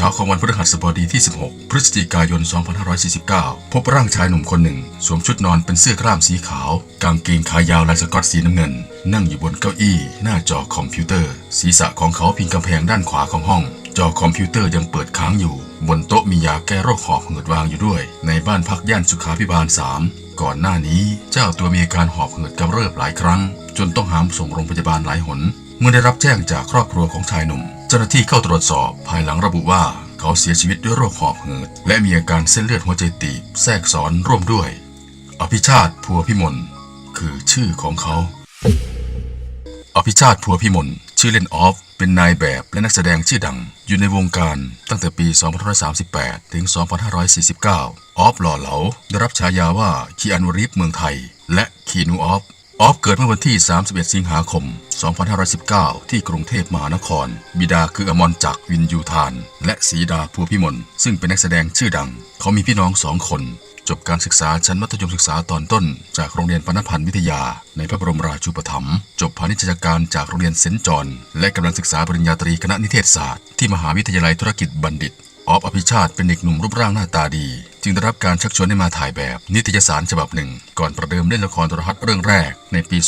เช้าของวันพฤหัสบดีที่ 16 พฤศจิกายน 2549 พบร่างชายหนุ่มคนหนึ่ง สวมชุดนอนเป็นเสื้อกล้ามสีขาว กางเกงขายาวลายสก๊อตสีน้ำเงิน นั่งอยู่บนเก้าอี้ หน้าจอคอมพิวเตอร์ ศีรษะของเขาพิงกำแพงด้านขวาของห้อง จอคอมพิวเตอร์ยังเปิดค้างอยู่ บนโต๊ะมียาแก้โรคหอบหืดวางอยู่ด้วย ในบ้านพักย่านสุขาพิบาล 3ก่อนหน้านี้เจ้าตัวมีอาการหอบหืดกำเริบหลายครั้ง จนต้องหามส่งโรงพยาบาลหลายหน เมื่อได้รับแจ้งจากครอบครัวของชายหนุ่ม เจ้าหน้าที่เข้าตรวจสอบภายหลังระบุว่า เขาเสียชีวิตด้วยโรคหอบหืด และมีอาการเส้นเลือดหัวใจตีบแทรกซ้อนร่วมด้วย อภิชาติพัวพิมลคือชื่อของเขา อภิชาติพัวพิมลชื่อเล่นออฟเป็นนายแบบและนักแสดงชื่อดัง อยู่ในวงการตั้งแต่ปี 2538 ถึง 2549 ออฟหล่อเหลา ได้รับฉายาว่าคีอานูรีฟเมืองไทย และคีนูออฟ ออฟเกิดเมื่อวันที่ 31 สิงหาคม 2519 ที่กรุงเทพมหานคร บิดาคืออมรจักวินยูทาน และสีดาพัวพิมล ซึ่งเป็นนักแสดงชื่อดัง เขามีพี่น้องสองคน จบการศึกษาชั้นมัธยมศึกษาตอนต้น จากโรงเรียนปนพันธ์วิทยา ในพระบรมราชูปถัมภ์จบพาณิชยการจากโรงเรียนเซนต์จอนและกำลังศึกษาปริญญาตรีคณะนิเทศศาสตร์ ที่มหาวิทยาลัยธุรกิจบัณฑิต ออฟอภิชาติเป็นเด็กหนุ่มรูปร่างหน้าตาดี จึงได้รับการชักชวนให้มาถ่ายแบบ นิตยสารฉบับหนึ่ง ก่อนประเดิมเล่นละครโทรทัศน์เรื่องแรกในปี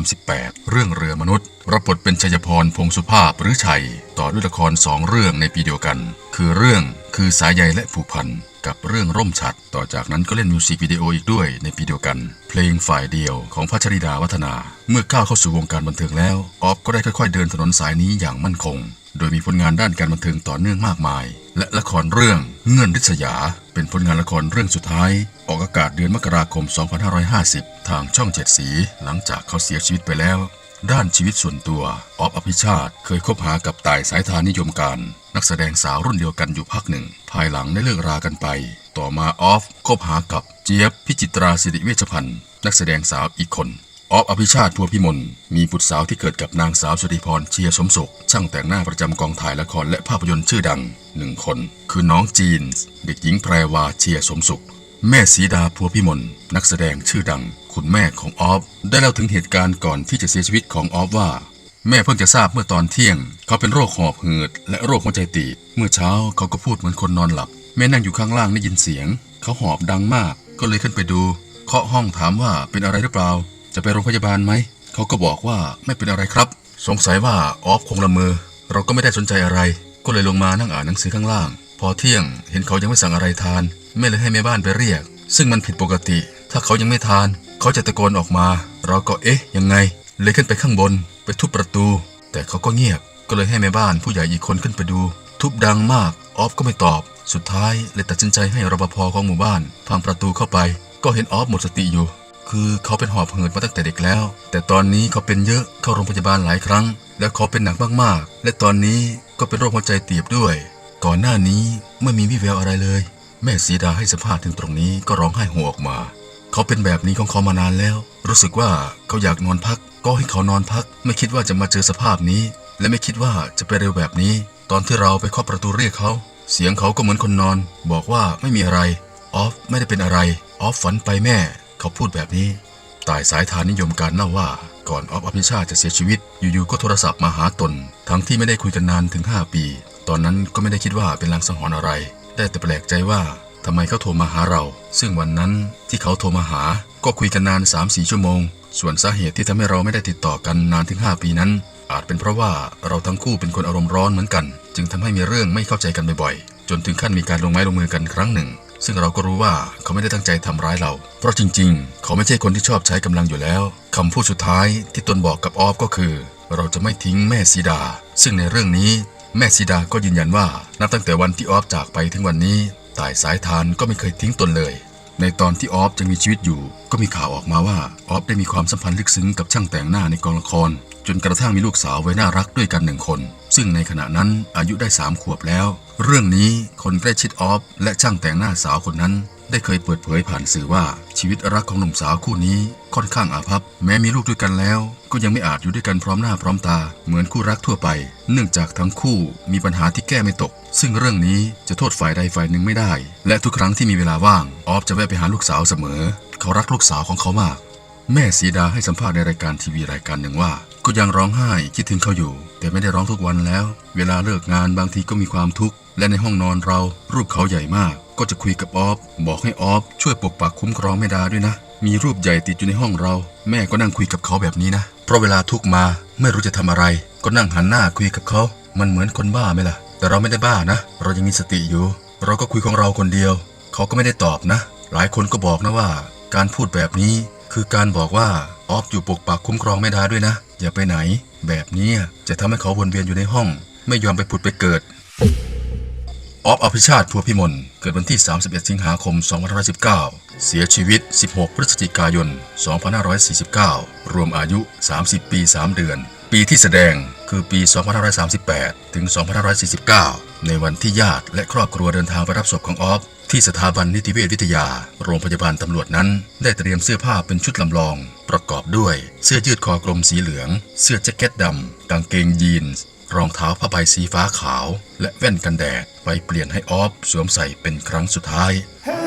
2538 เรื่องเรือมนุษย์ รับบทเป็นชัยพรพงสุภาพหรือชัย ต่อด้วยละครสองเรื่องในปีเดียวกัน คือเรื่องคือสายใยและผูกพันกับเรื่องร่มฉัด ต่อจากนั้นก็เล่นมิวสิกวิดีโออีกด้วยในปีเดียวกัน เพลงฝ่ายเดียวของพัชริดาวัฒนา เมื่อก้าวเข้าสู่วงการบันเทิงแล้ว ออฟก็ได้ค่อยๆเดินถนนสายนี้อย่างมั่นคง โดยมีผลงานด้านการบันเทิงต่อเนื่องมากมาย และละครเรื่องเงื่อนริษยา เป็นผลงานละครเรื่องสุดท้าย ออกอากาศเดือนมกราคม 2550 ทางช่องเจ็ดสี หลังจากเขาเสียชีวิตไปแล้ว ด้านชีวิตส่วนตัวออฟอภิชาติเคยคบหากับต่ายสายทานนิยมการ นักแสดงสาวรุ่นเดียวกันอยู่พักหนึ่ง ภายหลังได้เลิกรากันไป ต่อมาออฟคบหากับเจี๊ยบพิจิตราสิริเวชพันธ์นักแสดงสาวอีกคนออฟอภิชาติพัวพิมลมีบุตรสาวที่เกิดกับนางสาวสุริพรเชียร์สมศุขช่างแต่งหน้าประจำกองถ่ายละครและภาพยนตร์ชื่อดังหนึ่งคน คือน้องจีน เด็กหญิงแพรวาเชียร์สมศุข แม่สีดาพัวพิมลนักแสดงชื่อดัง คุณแม่ของออฟ ได้เล่าถึงเหตุการณ์ก่อนที่จะเสียชีวิตของออฟว่า แม่เพิ่งจะทราบเมื่อตอนเที่ยง เขาเป็นโรคหอบหืด และโรคหัวใจตีบเมื่อเช้าเขาก็พูดเหมือนคนนอนหลับ แม่นั่งอยู่ข้างล่างได้ยินเสียง เขาหอบดังมาก ก็เลยขึ้นไปดู เคาะห้องถามว่าเป็นอะไรหรือเปล่า จะไปโรงพยาบาลไหม เขาก็บอกว่าไม่เป็นอะไรครับ สงสัยว่าออฟคงละเมอเราก็ไม่ได้สนใจอะไร ก็เลยลงมานั่งอ่านหนังสือข้างล่าง พอเที่ยงเห็นเขายังไม่สั่งอะไรทาน แม่เลยให้แม่บ้านไปเรียก ซึ่งมันผิดปกติ ถ้าเขายังไม่ทาน เขาจะตะโกนออกมา เราก็เอ๊ะยังไง เลยขึ้นไปข้างบน ไปทุบประตู แต่เขาก็เงียบ ก็เลยให้แม่บ้านผู้ใหญ่อีกคนขึ้นไปดู ทุบดังมากออฟก็ไม่ตอบ สุดท้ายเลยตัดสินใจให้รปภของหมู่บ้านพังประตูเข้าไป ก็เห็นออฟหมดสติอยู่ คือเขาเป็นหอบหืดมาตั้งแต่เด็กแล้ว แต่ตอนนี้เขาเป็นเยอะเข้าโรงพยาบาลหลายครั้ง แล้วเขาเป็นหนักมากๆ และตอนนี้ก็เป็นโรคหัวใจตีบด้วย ก่อนหน้านี้ไม่มีวิแววอะไรเลย แม่สีดาให้สัมภาษณ์ถึงตรงนี้ก็ร้องไห้โฮออกมา เขาเป็นแบบนี้ของเขามานานแล้ว รู้สึกว่าเขาอยากนอนพัก ก็ให้เขานอนพัก ไม่คิดว่าจะมาเจอสภาพนี้ และไม่คิดว่าจะไปเร็วแบบนี้ ตอนที่เราไปเคาะประตูเรียกเขา เสียงเขาก็เหมือนคนนอน บอกว่าไม่มีอะไรออฟไม่ได้เป็นอะไรออฟฝันไปแม่ เขาพูดแบบนี้ตายสายทานนิยมการเล่าว่าก่อนออฟอภิชาจะเสียชีวิต อยู่ๆก็โทรศัพท์มาหาตน ทั้งที่ไม่ได้คุยกันนานถึง 5 ปี ตอนนั้นก็ไม่ได้คิดว่าเป็นลางสังหรณ์อะไร ได้แต่แปลกใจว่าทำไมเขาโทรมาหาเรา ซึ่งวันนั้นที่เขาโทรมาหา ก็คุยกันนาน3-4ชั่วโมง ส่วนสาเหตุที่ทำให้เราไม่ได้ติดต่อกันนานถึง 5 ปีนั้น อาจเป็นเพราะว่าเราทั้งคู่เป็นคนอารมณ์ร้อนเหมือนกัน จึงทำให้มีเรื่องไม่เข้าใจกันบ่อยๆ จนถึงขั้นมีการลงไม้ลงมือกันครั้งหนึ่ง ซึ่งเราก็รู้ว่าเขาไม่ได้ตั้งใจทำร้ายเรา เพราะจริง ๆ เขาไม่ใช่คนที่ชอบใช้กำลังอยู่แล้วคำพูดสุดท้ายที่ตนบอกกับออฟก็คือ เราจะไม่ทิ้งแม่สีดา ซึ่งในเรื่องนี้ แม่สีดาก็ยืนยันว่า นับตั้งแต่วันที่ออฟจากไปถึงวันนี้ตายสายทานก็ไม่เคยทิ้งตนเลย ในตอนที่ออฟยังมีชีวิตอยู่ ก็มีข่าวออกมาว่าออฟได้มีความสัมพันธ์ลึกซึ้งกับช่างแต่งหน้าในกองละคร จนกระทั่งมีลูกสาวไว้น่ารักด้วยกันหนึ่งคน ซึ่งในขณะนั้นอายุได้สามขวบแล้ว เรื่องนี้คนใกล้ชิดออฟ และช่างแต่งหน้าสาวคนนั้น ได้เคยเปิดเผยผ่านสื่อว่าชีวิตรักของหนุ่มสาวคู่นี้ค่อนข้างอาภัพ แม้มีลูกด้วยกันแล้ว ก็ยังไม่อาจอยู่ด้วยกันพร้อมหน้าพร้อมตา เหมือนคู่รักทั่วไป เนื่องจากทั้งคู่มีปัญหาที่แก้ไม่ตก ซึ่งเรื่องนี้จะโทษฝ่ายใดฝ่ายหนึ่งไม่ได้ และทุกครั้งที่มีเวลาว่างออฟจะแวะไปหาลูกสาวเสมอ เขารักลูกสาวของเขามาก แม่สีดาให้สัมภาษณ์ในรายการทีวีรายการหนึ่งว่า ก็ยังร้องไห้คิดถึงเขาอยู่ แต่ไม่ได้ร้องทุกวันแล้ว เวลาเลิกงานบางทีก็มีความทุกข์และในห้องนอนเรา รูปเขาใหญ่มาก ก็จะคุยกับออฟบอกให้ออฟช่วยปกปักคุ้มครองแม่ดาด้วยนะ มีรูปใหญ่ติดอยู่ในห้องเรา แม่ก็นั่งคุยกับเขาแบบนี้นะ เพราะเวลาทุกมาไม่รู้จะทำอะไร ก็นั่งหันหน้าคุยกับเขา มันเหมือนคนบ้าไหมล่ะ แต่เราไม่ได้บ้านะ เรายังมีสติอยู่ เราก็คุยของเราคนเดียว เขาก็ไม่ได้ตอบนะ หลายคนก็บอกนะว่า การพูดแบบนี้คือการบอกว่า ออฟอยู่ปกปักคุ้มครองแม่ดาด้วยนะ อย่าไปไหน แบบนี้จะทำให้เขาวนเวียนอยู่ในห้อง ไม่ยอมไปผุดไปเกิด ออฟอภิชาติพัวพิมลเกิดวันที่ 31 สิงหาคม 2519 เสียชีวิต 16 พฤศจิกายน 2549 รวมอายุ 30 ปี 3 เดือน ปีที่แสดง คือปี 2538 ถึง 2549 ในวันที่ญาติและครอบครัวเดินทางไปรับศพของออฟ ที่สถาบันนิติเวชวิทยา โรงพยาบาลตำรวจนั้น ได้เตรียมเสื้อผ้าเป็นชุดลำลอง ประกอบด้วย เสื้อยืดคอกลมสีเหลือง เสื้อแจ็คเก็ตดำกางเกงยีนส์รองเท้าผ้าใบสีฟ้าขาว และแว่นกันแดดไปเปลี่ยนให้ออฟสวมใส่เป็นครั้งสุดท้าย Hey!